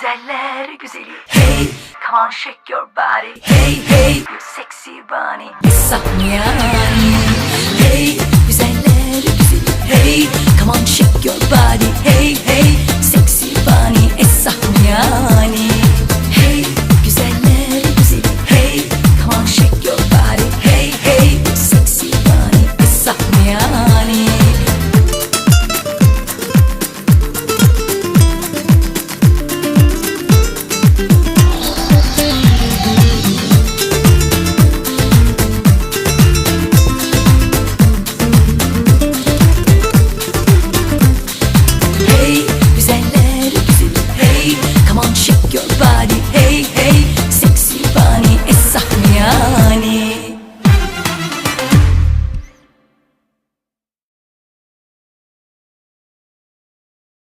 güzeller güzeli. Hey. Come on shake your body. Hey hey. You sexy bunny. Sahmiyani Hey. Güzeller güzeli. Hey. Come on shake your body.